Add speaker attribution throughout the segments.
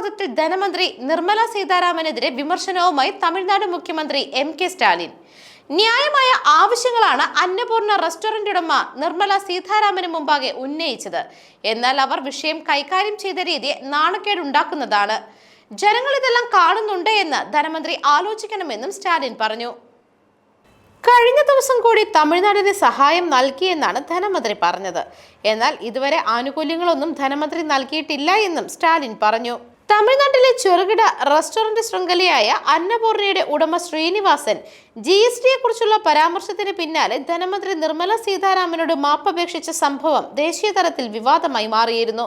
Speaker 1: വിവാദത്തിൽ ധനമന്ത്രി നിർമ്മല സീതാരാമനെതിരെ വിമർശനവുമായി തമിഴ്നാട് മുഖ്യമന്ത്രി എം കെ സ്റ്റാലിൻ. ന്യായമായ ആവശ്യങ്ങളാണ് അന്നപൂർണ റെസ്റ്റോറന്റ് ഉടമ നിർമ്മല സീതാരാമന് മുമ്പാകെ ഉന്നയിച്ചത്. എന്നാൽ അവർ വിഷയം കൈകാര്യം ചെയ്ത രീതി നാണക്കേടുണ്ടാക്കുന്നതാണ് ജനങ്ങൾ ഇതെല്ലാം കാണുന്നുണ്ട് എന്ന് ധനമന്ത്രി ആലോചിക്കണമെന്നും സ്റ്റാലിൻ പറഞ്ഞു. കഴിഞ്ഞ ദിവസം കൂടി തമിഴ്നാടിന് സഹായം നൽകിയെന്നാണ് ധനമന്ത്രി പറഞ്ഞത്. എന്നാൽ ഇതുവരെ ആനുകൂല്യങ്ങളൊന്നും ധനമന്ത്രി നൽകിയിട്ടില്ല എന്നും സ്റ്റാലിൻ പറഞ്ഞു. തമിഴ്നാട്ടിലെ ചെറുകിട റെസ്റ്റോറന്റ് ശൃംഖലയായ അന്നപൂർണയുടെ ഉടമ ശ്രീനിവാസൻ ജി എസ് ടിയെ കുറിച്ചുള്ള പരാമർശത്തിന് പിന്നാലെ ധനമന്ത്രി നിർമ്മല സീതാരാമനോട് മാപ്പപേക്ഷിച്ച സംഭവം ദേശീയ തലത്തിൽ വിവാദമായി മാറിയിരുന്നു.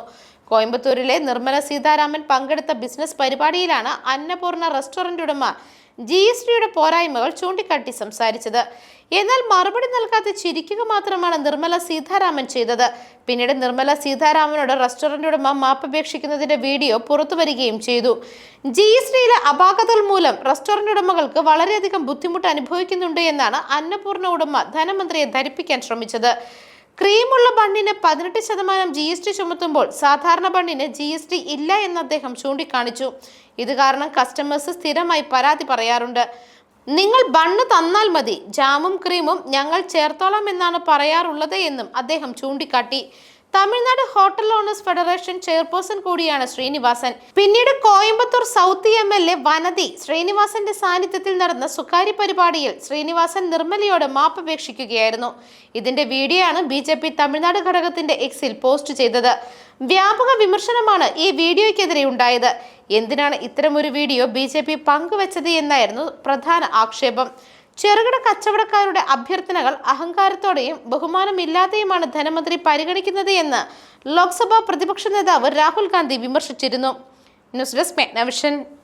Speaker 1: കോയമ്പത്തൂരിലെ നിർമ്മല സീതാരാമൻ പങ്കെടുത്ത ബിസിനസ് പരിപാടിയിലാണ് അന്നപൂർണ റെസ്റ്റോറന്റ് ഉടമ ജി എസ് ടിയുടെ പോരായ്മകൾ ചൂണ്ടിക്കാട്ടി സംസാരിച്ചത്. എന്നാൽ മറുപടി നൽകാതെ ചിരിക്കുക മാത്രമാണ് നിർമ്മല സീതാരാമൻ ചെയ്തത്. പിന്നീട് നിർമ്മല സീതാരാമനോട് റെസ്റ്റോറന്റ് ഉടമ മാപ്പപേക്ഷിക്കുന്നതിന്റെ വീഡിയോ പുറത്തു വരികയും ചെയ്തു. ജി എസ് അപാകതകൾ മൂലം റെസ്റ്റോറന്റ് ഉടമകൾക്ക് വളരെയധികം ബുദ്ധിമുട്ട് അനുഭവിക്കുന്നുണ്ട് എന്നാണ് അന്നപൂർണ ഉടമ ധനമന്ത്രിയെ ധരിപ്പിക്കാൻ ശ്രമിച്ചത്. ക്രീമുള്ള ബണ്ണിന് പതിനെട്ട് ശതമാനം ജി എസ് ടി ചുമത്തുമ്പോൾ സാധാരണ ബണ്ണിന് ജി എസ് ടി ഇല്ല എന്ന് അദ്ദേഹം ചൂണ്ടിക്കാണിച്ചു. ഇത് കാരണം കസ്റ്റമേഴ്സ് സ്ഥിരമായി പരാതി പറയാറുണ്ട്. നിങ്ങൾ ബണ്ണ് തന്നാൽ മതി. ജാമും ക്രീമും ഞങ്ങൾ ചേർത്തോളാം എന്നാണ് പറയാറുള്ളത് എന്നും അദ്ദേഹം ചൂണ്ടിക്കാട്ടി. Tamil Nadu hotel owners federation chairperson കൂടിയാണ് ശ്രീനിവാസൻ. പിന്നീട് Coimbatore south M L A Vanathi ശ്രീനിവാസന്റെ സാന്നിധ്യത്തിൽ നടന്ന സ്വകാര്യ പരിപാടിയിൽ ശ്രീനിവാസൻ നിർമ്മലയോട് മാപ്പപേക്ഷിക്കുകയായിരുന്നു ഇതിന്റെ വീഡിയോ ആണ് ബി ജെ പി തമിഴ്നാട് ഘടകത്തിന്റെ എക്സിൽ പോസ്റ്റ് ചെയ്തത്. വ്യാപക വിമർശനമാണ് ഈ വീഡിയോയ്ക്കെതിരെ ഉണ്ടായത്. എന്തിനാണ് ഇത്തരമൊരു വീഡിയോ ബി ജെ പി പങ്കുവച്ചത് എന്നായിരുന്നു പ്രധാന ആക്ഷേപം. ചെറുകിട കച്ചവടക്കാരുടെ അഭ്യർത്ഥനകൾ അഹങ്കാരത്തോടെയും ബഹുമാനമില്ലാതെയുമാണ് ധനമന്ത്രി പരിഗണിക്കുന്നത് എന്ന് ലോക്സഭാ പ്രതിപക്ഷ നേതാവ് രാഹുൽ ഗാന്ധി വിമർശിച്ചിരുന്നു. News desk മെഗ്നവിഷൻ